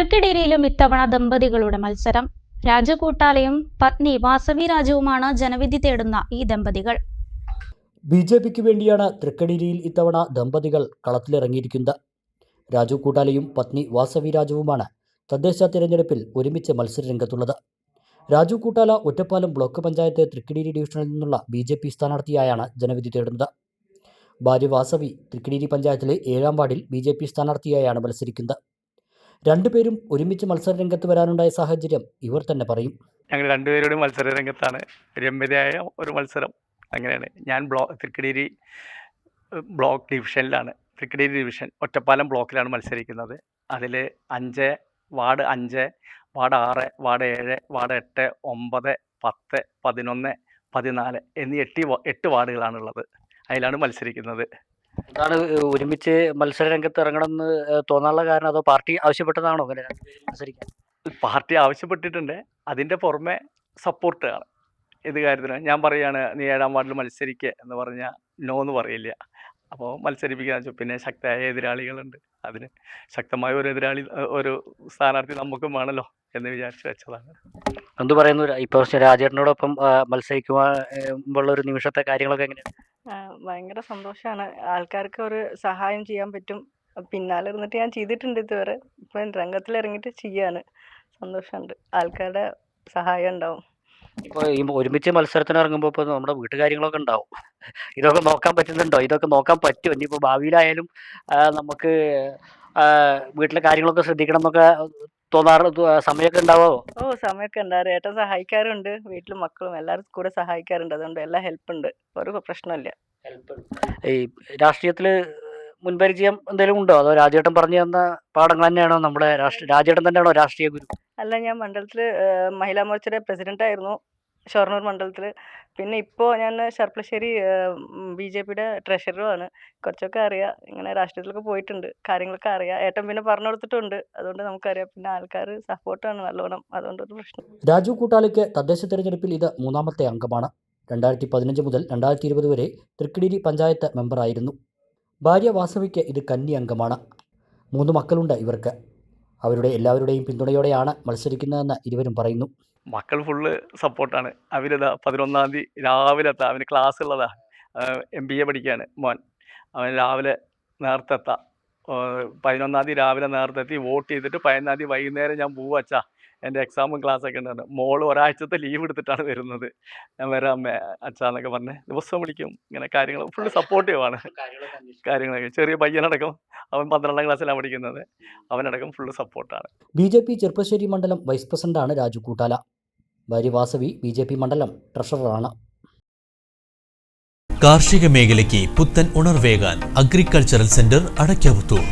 തൃക്കിടിരിയിലും ഇത്തവണ ദമ്പതികളുടെ മത്സരം. രാജകൂട്ടാലയും പത്നി വാസവി രാജുവുമാണ് ജനവിധി തേടുന്ന ഈ ദമ്പതികൾ. ബി ജെ പിക്ക് വേണ്ടിയാണ് തൃക്കടിരിയിൽ ഇത്തവണ ദമ്പതികൾ കളത്തിലിറങ്ങിയിരിക്കുന്നത്. രാജു കൂട്ടാലയും പത്നി വാസവി രാജുവുമാണ് തദ്ദേശ തിരഞ്ഞെടുപ്പിൽ ഒരുമിച്ച് മത്സരരംഗത്തുള്ളത്. രാജു കൂട്ടാല ഒറ്റപ്പാലം ബ്ലോക്ക് പഞ്ചായത്ത് തൃക്കടിരി ഡിവിഷനിൽ നിന്നുള്ള ബി ജെ പി സ്ഥാനാർത്ഥിയായാണ് ജനവിധി തേടുന്നത്. ഭാര്യ വാസവി തൃക്കടിരി പഞ്ചായത്തിലെ ഏഴാം വാർഡിൽ ബി ജെ പി സ്ഥാനാർത്ഥിയായാണ് മത്സരിക്കുന്നത്. രണ്ടുപേരും ഒരുമിച്ച് മത്സര രംഗത്ത് വരാനുണ്ടായ സാഹചര്യം ഇവർ തന്നെ പറയും. ഞങ്ങൾ രണ്ടുപേരുടെയും മത്സര രംഗത്താണ് രമ്യതയായ ഒരു മത്സരം. അങ്ങനെയാണ്. ഞാൻ ബ്ലോ തൃക്കടീരി ബ്ലോക്ക് ഡിവിഷനിലാണ്. തൃക്കടീരി ഡിവിഷൻ ഒറ്റപ്പാലം ബ്ലോക്കിലാണ് മത്സരിക്കുന്നത്. അതിൽ അഞ്ച് വാർഡ് അഞ്ച് വാർഡ് ആറ് വാർഡ് ഏഴ് വാർഡ് എട്ട് ഒമ്പത് പത്ത് പതിനൊന്ന് പതിനാല് എന്നീ എട്ട് എട്ട് വാർഡുകളാണുള്ളത്. അതിലാണ് മത്സരിക്കുന്നത്. എന്താണ് ഒരുമിച്ച് മത്സര രംഗത്ത് ഇറങ്ങണം എന്ന് തോന്നാനുള്ള കാരണം അതോ പാർട്ടി ആവശ്യപ്പെട്ടതാണോ അങ്ങനെ മത്സരിക്കാൻ? പാർട്ടി ആവശ്യപ്പെട്ടിട്ടുണ്ട്. അതിന്റെ പുറമെ സപ്പോർട്ടാണ്. ഇത് കാര്യത്തിന്. ഞാൻ പറയാണ് നീ ഏഴാം വാർഡിൽ മത്സരിക്കുക എന്ന് പറഞ്ഞാൽ നോ എന്ന് പറയില്ല. അപ്പോൾ മത്സരിപ്പിക്കുക പിന്നെ ശക്തമായ എതിരാളികളുണ്ട്. അതിന് ശക്തമായ ഒരു എതിരാളി ഒരു സ്ഥാനാർത്ഥി നമുക്കും വേണമല്ലോ എന്ന് വിചാരിച്ച് വെച്ചതാണ്. എന്ത് പറയുന്നു? ഇപ്പോൾ രാജേട്ടനോടൊപ്പം മത്സരിക്കുമ്പോൾ ഒരു നിമിഷത്തെ കാര്യങ്ങളൊക്കെ എങ്ങനെയാണ്? ഭയങ്കര സന്തോഷമാണ് ആൾക്കാർക്ക് ഒരു സഹായം ചെയ്യാൻ പറ്റും. പിന്നാലെ ഇരുന്നിട്ട് ഞാൻ ചെയ്തിട്ടുണ്ട് ഇതുവരെ. ഇപ്പം രംഗത്തിൽ ഇറങ്ങിയിട്ട് ചെയ്യാണ്. സന്തോഷമുണ്ട് ആൾക്കാരുടെ സഹായം ഉണ്ടാവും. ഇപ്പൊ ഈ ഒരുമിച്ച് മത്സരത്തിന് ഇറങ്ങുമ്പോ ഇപ്പൊ നമ്മുടെ വീട്ടുകാര്യങ്ങളൊക്കെ ഉണ്ടാവും. ഇതൊക്കെ നോക്കാൻ പറ്റുന്നുണ്ടോ? ഇതൊക്കെ നോക്കാൻ പറ്റുമോ? ഇനിയിപ്പോ ഭാവിയിലായാലും നമുക്ക് വീട്ടിലെ കാര്യങ്ങളൊക്കെ ശ്രദ്ധിക്കണം എന്നൊക്കെ തോന്നാറ്? സമയമൊക്കെ ഉണ്ടാവോ? ഓ സമയമൊക്കെ ഉണ്ടാവും ഏട്ടൻ സഹായിക്കാറുണ്ട്. വീട്ടിലും മക്കളും എല്ലാവരും കൂടെ സഹായിക്കാറുണ്ട്. അതുകൊണ്ട് എല്ലാ ഹെൽപ്പ് ഉണ്ട് ഒരു പ്രശ്നമില്ല. ഈ രാഷ്ട്രീയത്തിൽ മുൻപരിചയം എന്തെങ്കിലും ഉണ്ടോ? അതോ രാജേട്ടൻ പറഞ്ഞു തന്ന പാഠങ്ങൾ തന്നെയാണോ നമ്മുടെ രാഷ്ട്രീയ രാജേട്ടൻ തന്നെയാണോ രാഷ്ട്രീയ ഗുരു? അല്ല ഞാൻ മണ്ഡലത്തിൽ മഹിളാ മോർച്ചയുടെ പ്രസിഡന്റ് ആയിരുന്നു ഷൊർണൂർ മണ്ഡലത്തിൽ പിന്നെ ഇപ്പോൾ ഞാൻ ഷർപ്പളശ്ശേരി ബി ജെ പിയുടെ ട്രഷററുമാണ്. കുറച്ചൊക്കെ അറിയാം. ഇങ്ങനെ രാഷ്ട്രീയത്തിലൊക്കെ പോയിട്ടുണ്ട്. കാര്യങ്ങളൊക്കെ അറിയാം. ഏട്ടൻ പിന്നെ പറഞ്ഞു കൊടുത്തിട്ടുണ്ട് അതുകൊണ്ട് നമുക്കറിയാം. പിന്നെ ആൾക്കാർ സപ്പോർട്ടാണ് നല്ലോണം. അതുകൊണ്ട് ഒരു പ്രശ്നം. രാജു കൂട്ടാളിക്ക് തദ്ദേശ തെരഞ്ഞെടുപ്പിൽ ഇത് മൂന്നാമത്തെ അംഗമാണ്. രണ്ടായിരത്തി പതിനഞ്ച് മുതൽ രണ്ടായിരത്തി ഇരുപത് വരെ തൃക്കിടിരി പഞ്ചായത്ത് മെമ്പറായിരുന്നു. ഭാര്യ വാസവിക്ക് ഇത് കന്നി അംഗമാണ്. മൂന്ന് മക്കളുണ്ട് ഇവർക്ക്. അവരുടെ എല്ലാവരുടെയും പിന്തുണയോടെയാണ് മത്സരിക്കുന്നതെന്ന് ഇരുവരും പറയുന്നു. മക്കൾ ഫുള്ള് സപ്പോർട്ടാണ് അവരിതാ പതിനൊന്നാം തീയതി രാവിലെ എത്താം. അവന് ക്ലാസ് ഉള്ളതാ. എം ബി എ പഠിക്കുകയാണ് മോൻ. അവൻ രാവിലെ നേരത്തെ എത്താം. പതിനൊന്നാം തീയതി രാവിലെ നേരത്തെ എത്തി. വോട്ട് ചെയ്തിട്ട് പതിനൊന്നാം തീയതി വൈകുന്നേരം ഞാൻ പോവും അച്ഛാ. എന്റെ എക്സാമും ക്ലാസ്സൊക്കെ ഉണ്ടായിരുന്നു. മോൾ ഒരാഴ്ചത്തെ ലീവ് എടുത്തിട്ടാണ് വരുന്നത്. ഞാൻ വരാം അമ്മ അച്ഛാന്നൊക്കെ പറഞ്ഞ് ദിവസം വിളിക്കും. ഇങ്ങനെ കാര്യങ്ങൾ ഫുൾ സപ്പോർട്ടീവാണ് ആണ്. കാര്യങ്ങളൊക്കെ ചെറിയ പയ്യനടക്കം അവൻ പന്ത്രണ്ടാം ക്ലാസ്സിലാണ് പഠിക്കുന്നത്. അവനടക്കം ഫുള്ള് സപ്പോർട്ടാണ് ബി ജെ പി ചെറുപ്പശ്ശേരി മണ്ഡലം വൈസ് പ്രസിഡന്റാണ് രാജു കൂട്ടാല. ഭാര്യ വാസവി ബി ജെ പി മണ്ഡലം ട്രഷററാണ് കാർഷിക മേഖലയ്ക്ക് പുത്തൻ ഉണർവേകാൻ അഗ്രികൾച്ചറൽ സെന്റർ അടയ്ക്കാവുത്തൂർ